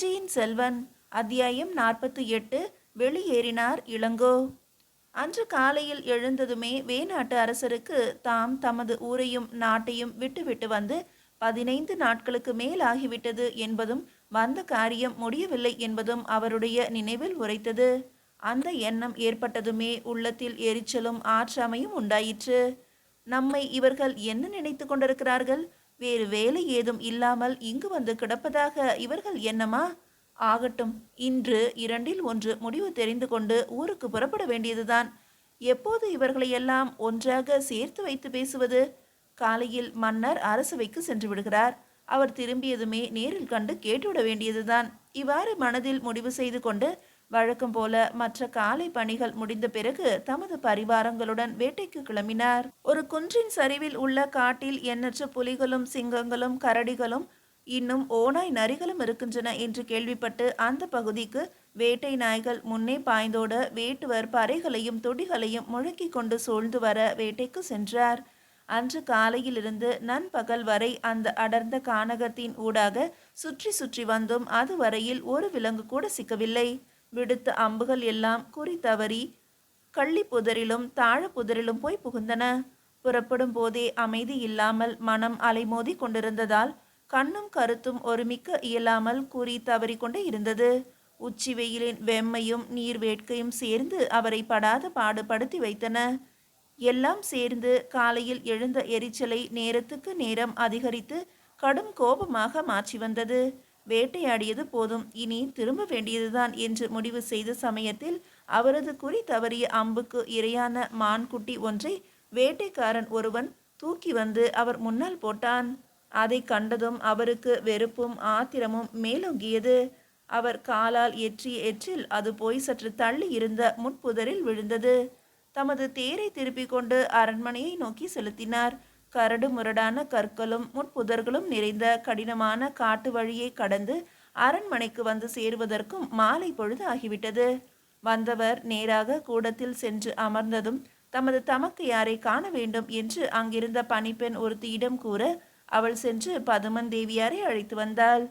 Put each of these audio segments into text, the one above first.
பொன்னியின் செல்வன் அத்தியாயம் நாற்பத்தி எட்டு வெளியேறினார் இளங்கோ. அன்று காலையில் எழுந்ததுமே வேநாட்டு அரசருக்கு தாம் தமது ஊரையும் நாட்டையும் விட்டுவிட்டு வந்து பதினைந்து நாட்களுக்கு மேல் ஆகிவிட்டது என்பதும் வந்த காரியம் முடியவில்லை என்பதும் அவருடைய நினைவில் உரைத்தது. அந்த எண்ணம் ஏற்பட்டதுமே உள்ளத்தில் எரிச்சலும் ஆற்றாமையும் உண்டாயிற்று. நம்மை இவர்கள் என்ன நினைத்து கொண்டிருக்கிறார்கள்? வேறு வேலை ஏதும் இல்லாமல் இங்கு வந்து கிடப்பதாக இவர்கள் என்னமா ஆகட்டும் இன்று இரண்டில் ஒன்று முடிவு தெரிந்து கொண்டு ஊருக்கு புறப்பட வேண்டியதுதான். எப்போது இவர்களையெல்லாம் ஒன்றாக சேர்த்து வைத்து பேசுவது? காலையில் மன்னர் அரசவைக்கு சென்று விடுகிறார். அவர் திரும்பியதுமே நேரில் கண்டு கேட்டுவிட வேண்டியதுதான். இவ்வாறு மனதில் முடிவு செய்து கொண்டு வழக்கம் போல மற்ற காலை பணிகள் முடிந்த பிறகு தமது பரிவாரங்களுடன் வேட்டைக்கு கிளம்பினார். ஒரு குன்றின் சரிவில் உள்ள காட்டில் எண்ணற்ற புலிகளும் சிங்கங்களும் கரடிகளும் இன்னும் ஓநாய் நரிகளும் இருக்கின்றன என்று கேள்விப்பட்டு அந்த பகுதிக்கு வேட்டை நாய்கள் முன்னே பாய்ந்தோட வேட்டுவர் பறைகளையும் துடிகளையும் முழக்கி கொண்டு சூழ்ந்து வர வேட்டைக்கு சென்றார். அன்று காலையிலிருந்து நண்பகல் வரை அந்த அடர்ந்த கானகத்தின் ஊடாக சுற்றி சுற்றி வந்தும் அதுவரையில் ஒரு விலங்கு கூட சிக்கவில்லை. விடுத்த அம்புகள் எல்லாம் குறி தவறி கள்ளி புதரிலும் தாழ புதரிலும் போய் புகுந்தன. புறப்படும் போதே அமைதி இல்லாமல் மனம் அலைமோதி கொண்டிருந்ததால் கண்ணும் கருத்தும் ஒருமிக்க இயலாமல் குறி தவறி கொண்டே இருந்தது. உச்சி வெயிலின் வெம்மையும் நீர் வேட்கையும் சேர்ந்து அவரை படாத பாடுபடுத்தி வைத்தன. எல்லாம் சேர்ந்து காலையில் எழுந்த எரிச்சலை நேரத்துக்கு நேரம் அதிகரித்து கடும் கோபமாக மாற்றி வந்தது. வேட்டையாடியது போதும். இனி திரும்ப வேண்டியதுதான் என்று முடிவு செய்த சமயத்தில் அவரது குறி தவறிய அம்புக்கு இரையான மான்குட்டி ஒன்றை வேட்டைக்காரன் ஒருவன் தூக்கி வந்து அவர் முன்னால் போட்டான். அதை கண்டதும் அவருக்கு வெறுப்பும் ஆத்திரமும் மேலோங்கியது. அவர் காலால் எற்றிய எற்றில் அது போய் சற்று தள்ளி இருந்த முட்புதரில் விழுந்தது. தமது தேரை திருப்பிக் கொண்டு அரண்மனையை நோக்கி செலுத்தினார். கரடு முரடான கற்களும் முட்புதர்களும் நிறைந்த கடினமான காட்டு வழியை கடந்து அரண்மனைக்கு வந்து சேருவதற்கும் மாலை பொழுது ஆகிவிட்டது. வந்தவர் நேராக கூடத்தில் சென்று அமர்ந்ததும் தமது தமக்கு யாரை காண வேண்டும்? என்று அங்கிருந்த பணிப்பெண் ஒருத்தியிடம் கூற அவள் சென்று பதுமன் தேவியாரை அழைத்து வந்தாள்.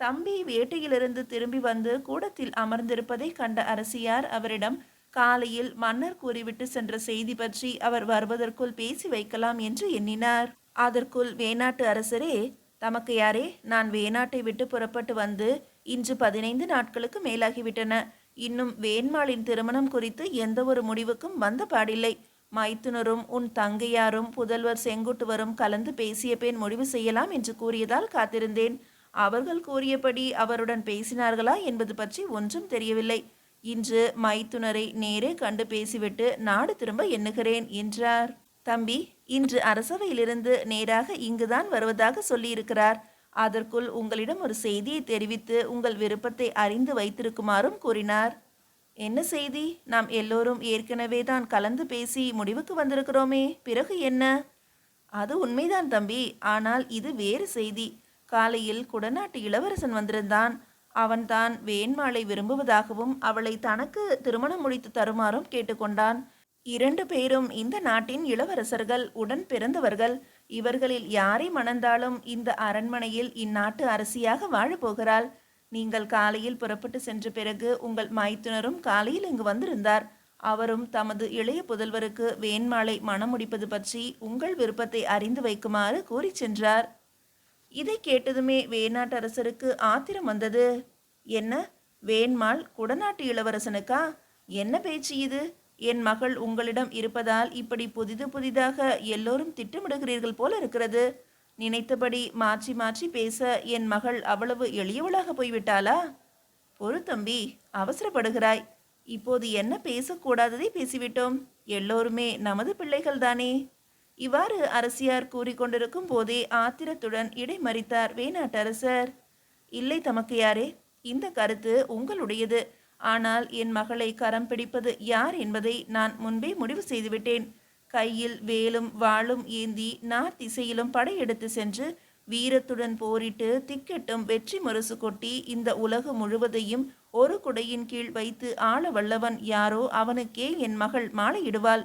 தம்பி வேட்டையிலிருந்து திரும்பி வந்து கூடத்தில் அமர்ந்திருப்பதை கண்ட அரசியார் அவரிடம் காலையில் மன்னர் கூறிவிட்டு சென்ற செய்தி பற்றி அவர் வருவதற்குள் பேசி வைக்கலாம் என்று எண்ணினார். அதற்குள் வேணாட்டு அரசரே தமக்கு யாரே நான் வேணாட்டை விட்டு புறப்பட்டு வந்து இன்று பதினைந்து நாட்களுக்கு மேலாகிவிட்டன. இன்னும் வேண்மாளின் திருமணம் குறித்து எந்த ஒரு முடிவுக்கும் வந்த பாடில்லை. மைத்துனரும் உன் தங்கையாரும் புதல்வர் செங்குட்டுவரும் கலந்து பேசிய பின் முடிவு செய்யலாம் என்று கூறியதால் காத்திருந்தேன். அவர்கள் கூறியபடி அவருடன் பேசினார்களா என்பது பற்றி ஒன்றும் தெரியவில்லை. இன்று மைத்துனரை நேரே கண்டு பேசிவிட்டு நாடு திரும்ப எண்ணுகிறேன் என்றார். தம்பி இன்று அரசவையிலிருந்து நேராக இங்குதான் வருவதாக சொல்லியிருக்கிறார். அதற்குள் உங்களிடம் ஒரு செய்தியை தெரிவித்து உங்கள் விருப்பத்தை அறிந்து வைத்திருக்குமாறும் கூறினார். என்ன செய்தி? நாம் எல்லோரும் ஏற்கனவே தான் கலந்து பேசி முடிவுக்கு வந்திருக்கிறோமே பிறகு என்ன? அது உண்மைதான் தம்பி ஆனால் இது வேறு செய்தி. காலையில் குடநாட்டு இளவரசன் வந்திருந்தான். அவன்தான் வேண்மாளை விரும்புவதாகவும் அவளை தனக்கு திருமணம் முடித்து தருமாறும் கேட்டுக்கொண்டான். இரண்டு பேரும் இந்த நாட்டின் இளவரசர்கள் உடன் பிறந்தவர்கள். இவர்களில் யாரை மணந்தாலும் இந்த அரண்மனையில் இந்நாட்டு அரசியாக வாழப்போகிறாள் நீங்கள் காலையில் புறப்பட்டு சென்ற பிறகு உங்கள் மைத்துனரும் காலையில் இங்கு வந்திருந்தார். அவரும் தமது இளைய புதல்வருக்கு வேண்மாளை மணமுடிப்பது பற்றி உங்கள் விருப்பத்தை அறிந்து வைக்குமாறு கூறி சென்றார். இதை கேட்டதுமே வேணாட்டரசருக்கு ஆத்திரம் வந்தது. என்ன? வேண்மாள் குடநாட்டு இளவரசனுக்கா? என்ன பேச்சு இது? என் மகள் உங்களிடம் இருப்பதால் இப்படி புதிது புதிதாக எல்லோரும் திட்டமிடுகிறீர்கள் போல இருக்கிறது. நினைத்தபடி மாற்றி மாற்றி பேச என் மகள் அவ்வளவு எளியவளாக போய்விட்டாளா? பொறு தம்பி அவசரப்படுகிறாய். இப்போது என்ன பேசக்கூடாததை பேசிவிட்டோம். எல்லோருமே நமது பிள்ளைகள்தானே. இவ்வாறு அரசியார் கூறிக்கொண்டிருக்கும் போதே ஆத்திரத்துடன் இடைமறித்தார் வேணாட்டரசர். இல்லை தமக்கு யாரே இந்த கருத்து உங்களுடையது. ஆனால் என் மகளை கரம் பிடிப்பது யார் என்பதை நான் முன்பே முடிவு செய்துவிட்டேன். கையில் வேலும் வாளும் ஏந்தி நார் திசையிலும் படையெடுத்து சென்று வீரத்துடன் போரிட்டு திக்கெட்டும் வெற்றி முரசு கொட்டி இந்த உலகம் முழுவதையும் ஒரு குடையின் கீழ் வைத்து ஆள வல்லவன் யாரோ அவனுக்கே என் மகள் மாலையிடுவாள்.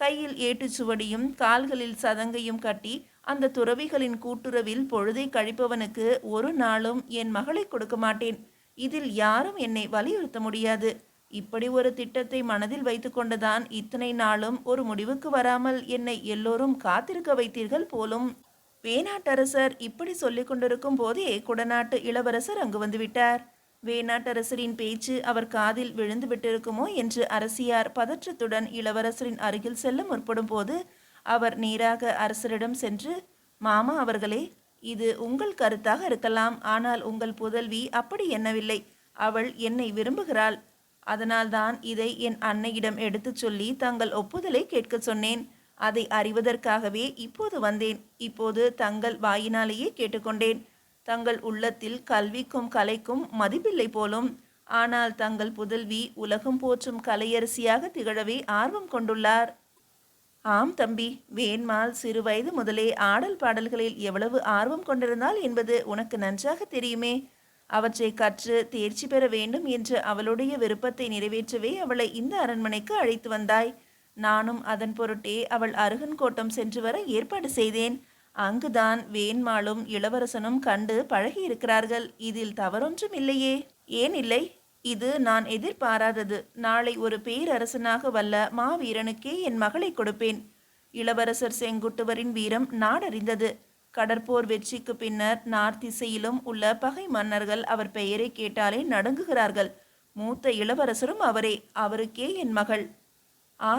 கையில் ஏட்டுச்சுவடியும் கால்களில் சதங்கையும் கட்டி அந்த துறவிகளின் கூட்டுறவில் பொழுதை கழிப்பவனுக்கு ஒரு நாளும் என் மகளை கொடுக்க மாட்டேன். இதில் யாரும் என்னை வலியுறுத்த முடியாது. இப்படி ஒரு திட்டத்தை மனதில் வைத்துக்கொண்டுதான் இத்தனை நாளும் ஒரு முடிவுக்கு வராமல் என்னை எல்லோரும் காத்திருக்க வைத்தீர்கள் போலும். வேணாட்டரசர் இப்படி சொல்லிக் கொண்டிருக்கும் போதே குடநாட்டு இளவரசர் அங்கு வந்துவிட்டார் வேணாட்டரசரின் பேச்சு அவர் காதில் விழுந்து விட்டிருக்குமோ என்று அரசியார் பதற்றத்துடன் இளவரசரின் அருகில் செல்ல முற்படும் போது அவர் நேராக அரசரிடம் சென்று மாமா அவர்களே இது உங்கள் கருத்தாக இருக்கலாம். ஆனால் உங்கள் புதல்வி அப்படி எண்ணவில்லை. அவள் என்னை விரும்புகிறாள். அதனால்தான் இதை என் அன்னையிடம் எடுத்துச் சொல்லி தங்கள் ஒப்புதலை கேட்கச் சொன்னேன். அதை அறிவதற்காகவே இப்போது வந்தேன். இப்போது தங்கள் வாயினாலேயே கேட்டுக்கொண்டேன். தங்கள் உள்ளத்தில் கல்விக்கும் கலைக்கும் மதிப்பில்லை போலும் ஆனால் தங்கள் புதல்வி உலகம் போற்றும் கலையரசியாக திகழவே ஆர்வம் கொண்டுள்ளார். ஆம் தம்பி வேண்மாள் சிறு வயது முதலே ஆடல் பாடல்களில் எவ்வளவு ஆர்வம் கொண்டிருந்தாள் என்பது உனக்கு நன்றாக தெரியுமே. அவற்றை கற்று தேர்ச்சி பெற வேண்டும் என்று அவளுடைய விருப்பத்தை நிறைவேற்றவே அவளை இந்த அரண்மனைக்கு அழைத்து வந்தாய். நானும் அதன் பொருட்டே அவள் அருகன் கோட்டம் சென்று வர ஏற்பாடு செய்தேன். அங்குதான் வேண்மாளும் இளவரசனும் கண்டு பழகியிருக்கிறார்கள். இதில் தவறொன்றும் இல்லையே ஏன் இல்லை? இது நான் எதிர்பாராதது. நாளை ஒரு பேரரசனாக வல்ல மாவீரனுக்கே என் மகளை கொடுப்பேன். இளவரசர் செங்குட்டுவரின் வீரம் நாடறிந்தது. கடற்போர் வெற்றிக்கு பின்னர் நார்த்திசையிலும் உள்ள பகை மன்னர்கள் அவர் பெயரை கேட்டாலே நடுங்குகிறார்கள். மூத்த இளவரசரும் அவரே. அவருக்கே என் மகள். ஆ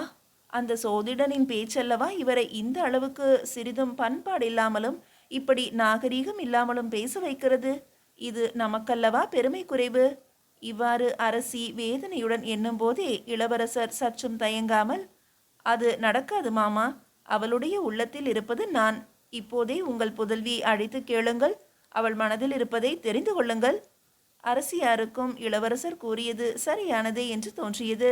அந்த சோதிடனின் பேச்சல்லவா? இவரை இந்த அளவுக்கு சிறிதும் பண்பாடு இல்லாமலும் இப்படி நாகரீகம் இல்லாமலும் பேச வைக்கிறது? இது நமக்கல்லவா பெருமை குறைவு? இவ்வாறு அரசி வேதனையுடன் எண்ணும்போதே இளவரசர் சற்றும் தயங்காமல் அது நடக்காது மாமா. அவளுடைய உள்ளத்தில் இருப்பது நான். இப்போதே உங்கள் புதல்வியை அழைத்து கேளுங்கள். அவள் மனதில் இருப்பதை தெரிந்து கொள்ளுங்கள். அரசியாருக்கும் இளவரசர் கூறியது சரியானதே என்று தோன்றியது.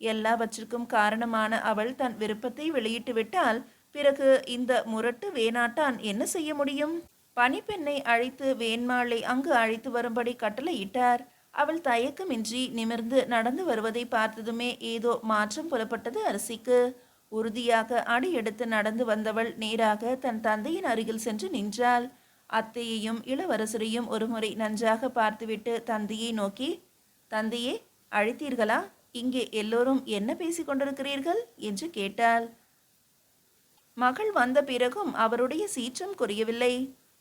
எல்லாவற்றிற்கும் காரணமான அவள் தன் விருப்பத்தை வெளியிட்டு விட்டால் பிறகு இந்த முரட்டு வேணாட்டான் என்ன செய்ய முடியும்? பணிப்பெண்ணை அழைத்து வேண்மாளை அங்கு அழைத்து வரும்படி கட்டளையிட்டார். அவள் தயக்கமின்றி நிமிர்ந்து நடந்து வருவதை பார்த்ததுமே ஏதோ மாற்றம் புலப்பட்டது அரசிக்கு. உறுதியாக அடி எடுத்து நடந்து வந்தவள் நேராக தன் தந்தையின் அருகில் சென்று நின்றாள். அத்தையையும் இளவரசரையும் ஒருமுறை நன்றாக பார்த்துவிட்டு தந்தையை நோக்கி தந்தையே அழைத்தீர்களா? இங்கே எல்லோரும் என்ன பேசிக் கொண்டிருக்கிறீர்கள்? என்று கேட்டாள். மகள் வந்த பிறகும் அவருடைய சீற்றம் குறையவில்லை.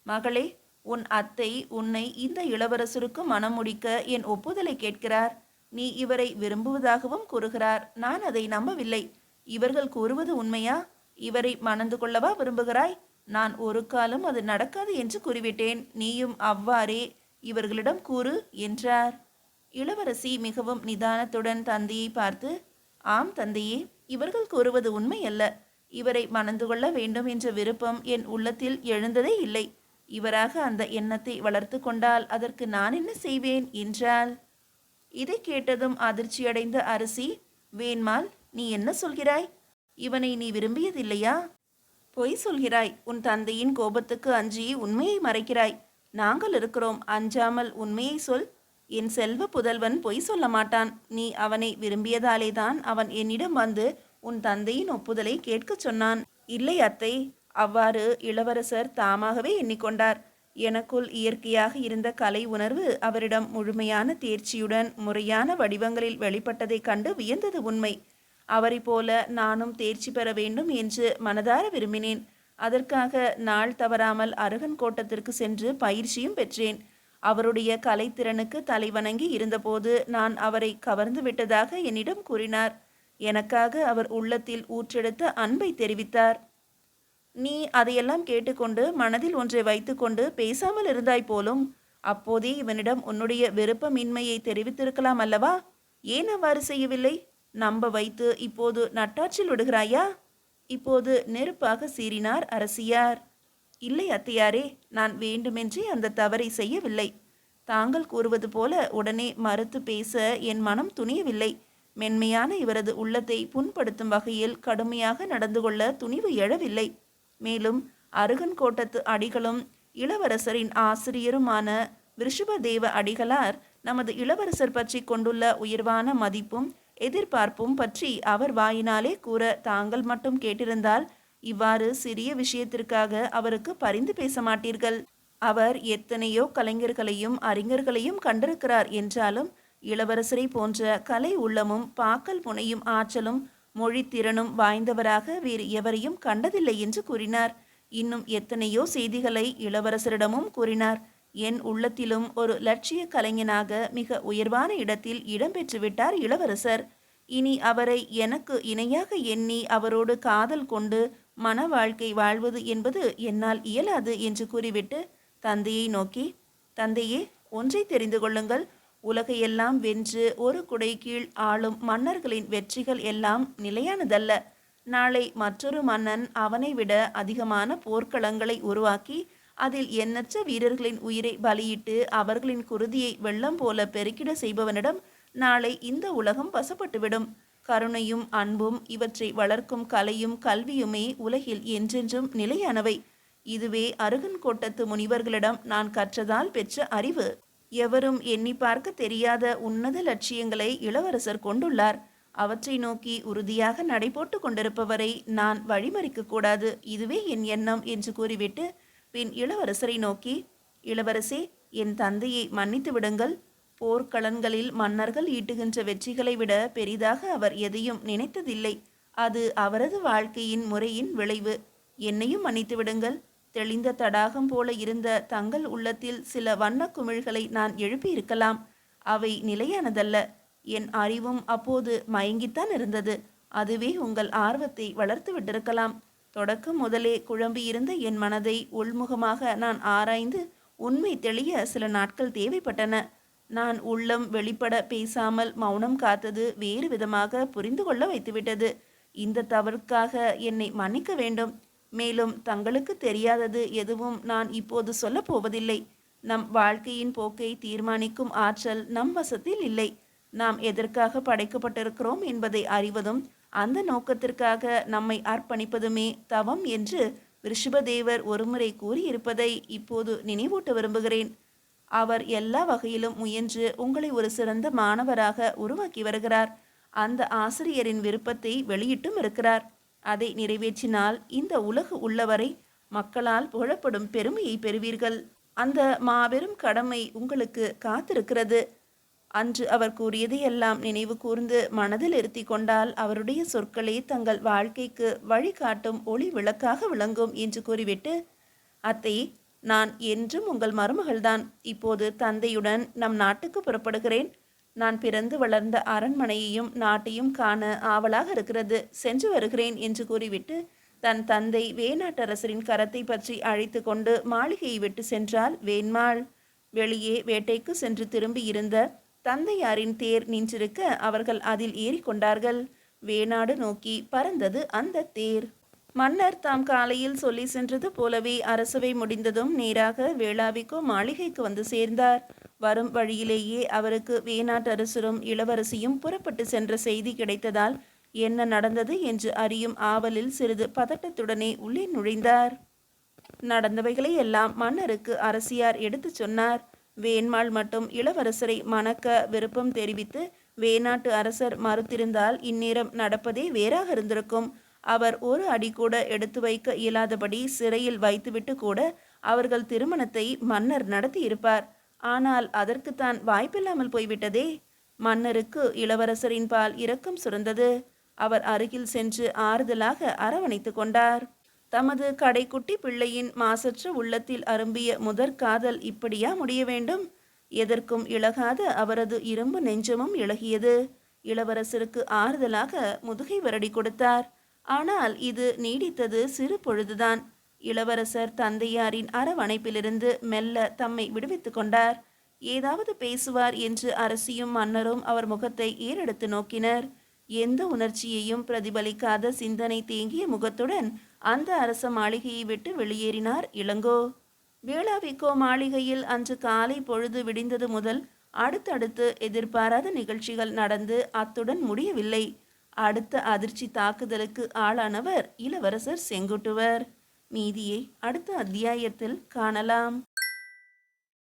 மகளே உன் அத்தை உன்னை இந்த இளவரசருக்கு மனம் முடிக்க என் ஒப்புதலை கேட்கிறார். நீ இவரை விரும்புவதாகவும் கூறுகிறார். நான் அதை நம்பவில்லை. இவர்கள் கூறுவது உண்மையா? இவரை மணந்து கொள்ளவா விரும்புகிறாய்? நான் ஒரு காலம் அது நடக்காது என்று கூறிவிட்டேன். நீயும் அவ்வாறே இவர்களிடம் கூறு என்றார். இளவரசி மிகவும் நிதானத்துடன் தந்தையை பார்த்து ஆம் தந்தையே இவர்கள் கூறுவது உண்மை அல்ல இவரை மணந்து கொள்ள வேண்டும் என்ற விருப்பம் என் உள்ளத்தில் எழுந்ததே இல்லை. இவராக அந்த எண்ணத்தை வளர்த்து கொண்டால் அதற்கு நான் என்ன செய்வேன்? என்றாள். இதை கேட்டதும் அதிர்ச்சியடைந்த அரசி வேண்மால் நீ என்ன சொல்கிறாய்? இவனை நீ விரும்பியதில்லையா? பொய் சொல்கிறாய். உன் தந்தையின் கோபத்துக்கு அஞ்சி உண்மையை மறைக்கிறாய். நாங்கள் இருக்கிறோம். அஞ்சாமல் உண்மையை சொல். என் செல்வ புதல்வன் பொய் சொல்ல மாட்டான். நீ அவனை விரும்பியதாலே தான் அவன் என்னிடம் வந்து உன் தந்தையின் ஒப்புதலை கேட்கச் சொன்னான். இல்லை அத்தை. அவ்வாறு இளவரசர் தாமாகவே எண்ணிக்கொண்டார். எனக்குள் இயற்கையாக இருந்த கலை உணர்வு அவரிடம் முழுமையான தேர்ச்சியுடன் முறையான வடிவங்களில் வெளிப்பட்டதைக் கண்டு வியந்தது உண்மை. அவரைப் போல நானும் தேர்ச்சி பெற வேண்டும் என்று மனதார விரும்பினேன். அதற்காக நாள் தவறாமல் அருகன் கோட்டத்திற்கு சென்று பயிற்சியும் பெற்றேன். அவருடைய கலைத்திறனுக்கு தலைவணங்கி இருந்தபோது நான் அவரை கவர்ந்து விட்டதாக என்னிடம் கூறினார். எனக்காக அவர் உள்ளத்தில் ஊற்றெடுத்த அன்பை தெரிவித்தார். நீ அதையெல்லாம் கேட்டுக்கொண்டு மனதில் ஒன்றை வைத்துக்கொண்டு பேசாமல் இருந்தாய் போலும் அப்போதே இவனிடம் உன்னுடைய விருப்பமின்மையை தெரிவித்திருக்கலாம் அல்லவா? ஏன் அவ்வாறு செய்யவில்லை? நம்ப வைத்து இப்போது நட்டாற்றில் விடுகிறாயா? இப்போது நெருப்பாக சீறினார் அரசியார். இல்லை அத்தையாரே நான் வேண்டுமென்றே அந்த தவறை செய்யவில்லை. தாங்கள் கூறுவது போல உடனே மறுத்து பேச என் மனம் துணியவில்லை. மென்மையான இவரது உள்ளத்தை புண்படுத்தும் வகையில் கடுமையாக நடந்து கொள்ள துணிவு எழவில்லை. மேலும் அருகன் கோட்டத்து அடிகளும் இளவரசரின் ஆசிரியருமான விருஷபதேவ அடிகளார் நமது இளவரசர் பற்றி கொண்டுள்ள உயர்வான மதிப்பும் எதிர்பார்ப்பும் பற்றி அவர் வாயினாலே கூற தாங்கள் மட்டும் கேட்டிருந்தால் இவ்வாறு சிறிய விஷயத்திற்காக அவருக்கு பரிந்து பேச மாட்டீர்கள். அவர் எத்தனையோ கலைஞர்களையும் அறிஞர்களையும் கண்டிருக்கிறார் என்றாலும் இளவரசரை போன்ற கலை உள்ளமும் பாக்கல் முனையும் ஆற்றலும் மொழித்திறனும் வாய்ந்தவராக வேறு எவரையும் கண்டதில்லை என்று கூறினார். இன்னும் எத்தனையோ செய்திகளை இளவரசரிடமும் கூறினார். என் உள்ளத்திலும் ஒரு லட்சிய கலைஞனாக மிக உயர்வான இடத்தில் இடம்பெற்றுவிட்டார் இளவரசர். இனி அவரை எனக்கு இணையாக எண்ணி அவரோடு காதல் கொண்டு மன வாழ்க்கை வாழ்வது என்பது என்னால் இயலாது என்று கூறிவிட்டு தந்தையை நோக்கி தந்தையே ஒன்றை தெரிந்து கொள்ளுங்கள். உலகையெல்லாம் வென்று ஒரு குடை கீழ் ஆளும் மன்னர்களின் வெற்றிகள் எல்லாம் நிலையானதல்ல. நாளை மற்றொரு மன்னன் அவனை விட அதிகமான போர்க்களங்களை உருவாக்கி அதில் எண்ணற்ற வீரர்களின் உயிரை பலியிட்டு அவர்களின் குருதியை வெள்ளம் போல பெருக்கிட செய்பவனிடம் நாளை இந்த உலகம் வசப்பட்டுவிடும். கருணையும் அன்பும் இவற்றை வளர்க்கும் கலையும் கல்வியுமே உலகில் என்றென்றும் நிலையானவை. இதுவே அருகன் கோட்டத்து முனிவர்களிடம் நான் கற்றதால் பெற்ற அறிவு. எவரும் எண்ணி பார்க்க தெரியாத உன்னத லட்சியங்களை இளவரசர் கொண்டுள்ளார். அவற்றை நோக்கி உறுதியாக நடைபோட்டு கொண்டிருப்பவரை நான் வழிமறிக்க கூடாது. இதுவே என் எண்ணம் என்று கூறிவிட்டு பின் இளவரசரை நோக்கி இளவரசே என் தந்தையை மன்னித்து விடுங்கள். போர்க்களன்களில் மன்னர்கள் ஈட்டுகின்ற வெற்றிகளை விட பெரிதாக அவர் எதையும் நினைத்ததில்லை. அது அவரது வாழ்க்கையின் முறையின் விளைவு. என்னையும் மன்னித்து விடுங்கள். தெளிந்த தடாகம் போல இருந்த தங்கள் உள்ளத்தில் சில வண்ண குமிழ்களை நான் எழுப்பியிருக்கலாம். அவை நிலையானதல்ல. என் அறிவும் அப்போது மயங்கித்தான் இருந்தது. அதுவே உங்கள் ஆர்வத்தை வளர்த்து விட்டிருக்கலாம். தொடக்கம் முதலே குழம்பியிருந்த என் மனதை உள்முகமாக நான் ஆராய்ந்து உண்மை தெளிய சில நாட்கள் தேவைப்பட்டன. நான் உள்ளம் வெளிப்பட பேசாமல் மௌனம் காத்தது வேறு விதமாக புரிந்து கொள்ள வைத்துவிட்டது. இந்த தவறுக்காக என்னை மன்னிக்க வேண்டும். மேலும் தங்களுக்கு தெரியாதது எதுவும் நான் இப்போது சொல்லப் போவதில்லை. நம் வாழ்க்கையின் போக்கை தீர்மானிக்கும் ஆற்றல் நம் வசத்தில் இல்லை. நாம் எதற்காக படைக்கப்பட்டிருக்கிறோம் என்பதை அறிவதும் அந்த நோக்கத்திற்காக நம்மை அர்ப்பணிப்பதுமே தவம் என்று ரிஷபதேவர் ஒருமுறை கூறியிருப்பதை இப்போது நினைவூட்ட விரும்புகிறேன். அவர் எல்லா வகையிலும் முயன்று உங்களை ஒரு சிறந்த மாணவராக உருவாக்கி வருகிறார். அந்த ஆசிரியரின் விருப்பத்தை வெளியிட்டும் இருக்கிறார். அதை நிறைவேற்றினால் இந்த உலகு உள்ளவரை மக்களால் புகழப்படும் பெருமையை பெறுவீர்கள். அந்த மாபெரும் கடமை உங்களுக்கு காத்திருக்கிறது. அன்று அவர் கூறியதையெல்லாம் நினைவு கூர்ந்து மனதில் இருத்தி கொண்டால் அவருடைய சொற்களே தங்கள் வாழ்க்கைக்கு வழிகாட்டும் ஒளி விளக்காக விளங்கும் என்று கூறிவிட்டு அத்தை நான் என்றும் உங்கள் மருமகள்தான். இப்போது தந்தையுடன் நம் நாட்டுக்கு புறப்படுகிறேன். நான் பிறந்து வளர்ந்த அரண்மனையையும் நாட்டையும் காண ஆவலாக இருக்கிறது. சென்று வருகிறேன் என்று கூறிவிட்டு தன் தந்தை வேணாட்டரசரின் கரத்தை பற்றி அழைத்து கொண்டு மாளிகையை விட்டு சென்றால் வேண்மாள். வெளியே வேட்டைக்கு சென்று திரும்பி இருந்த தந்தையாரின் தேர் நின்றிருக்க அவர்கள் அதில் ஏறிக்கொண்டார்கள். வேணாடு நோக்கி பறந்தது அந்த தேர். மன்னர் தாம் காலையில் சொல்லி சென்றது போலவே அரசவை முடிந்ததும் நேராக வேளாவிக்கோ மாளிகைக்கு வந்து சேர்ந்தார். வரும் வழியிலேயே அவருக்கு வேணாட்டரசரும் இளவரசியும் புறப்பட்டு சென்ற செய்தி கிடைத்ததால் என்ன நடந்தது என்று அறியும் ஆவலில் சிறிது பதட்டத்துடனே உள்ளே நுழைந்தார். நடந்தவைகளை எல்லாம் மன்னருக்கு அரசியார் எடுத்துச் சொன்னார். வேண்மாள் மட்டும் இளவரசரை மணக்க விருப்பம் தெரிவித்து வேணாட்டு அரசர் மறுத்திருந்தால் இந்நேரம் நடப்பதே வேறாக இருந்திருக்கும். அவர் ஒரு அடி கூட எடுத்து வைக்க இயலாதபடி சிறையில் வைத்துவிட்டு கூட அவர்கள் திருமணத்தை மன்னர் நடத்தியிருப்பார். ஆனால் அதற்குத்தான் வாய்ப்பில்லாமல் போய்விட்டதே. மன்னருக்கு இளவரசரின் பால் இரக்கம் சுரந்தது. அவர் அருகில் சென்று ஆறுதலாக அரவணைத்து கொண்டார். தமது கடைக்குட்டி பிள்ளையின் மாசற்ற உள்ளத்தில் அரும்பிய முதற் காதல் இப்படியா முடிய வேண்டும்? எதற்கும் இழகாத அவரது இரும்பு நெஞ்சமும் இழகியது. இளவரசருக்கு ஆறுதலாக முதுகை வருடி கொடுத்தார். ஆனால் இது நீடித்தது சிறு பொழுதுதான். இளவரசர் தந்தையாரின் அரவணைப்பிலிருந்து மெல்ல தம்மை விடுவித்துக் கொண்டார். ஏதாவது பேசுவார் என்று அரசியும் மன்னரும் அவர் முகத்தை ஏறெடுத்து நோக்கினர். எந்த உணர்ச்சியையும் பிரதிபலிக்காத சிந்தனை தேங்கிய முகத்துடன் அந்த அரச மாளிகையை விட்டு வெளியேறினார் இளங்கோ. வேளாவிக்கோ மாளிகையில் அன்று காலை பொழுது விடிந்தது முதல் அடுத்தடுத்து எதிர்பாராத நிகழ்ச்சிகள் நடந்து அத்துடன் முடியவில்லை. அடுத்த அதிர்ச்சி தாக்குதலுக்கு ஆளானவர் இளவரசர் செங்குட்டுவர். மீதியை அடுத்த அத்தியாயத்தில் காணலாம்.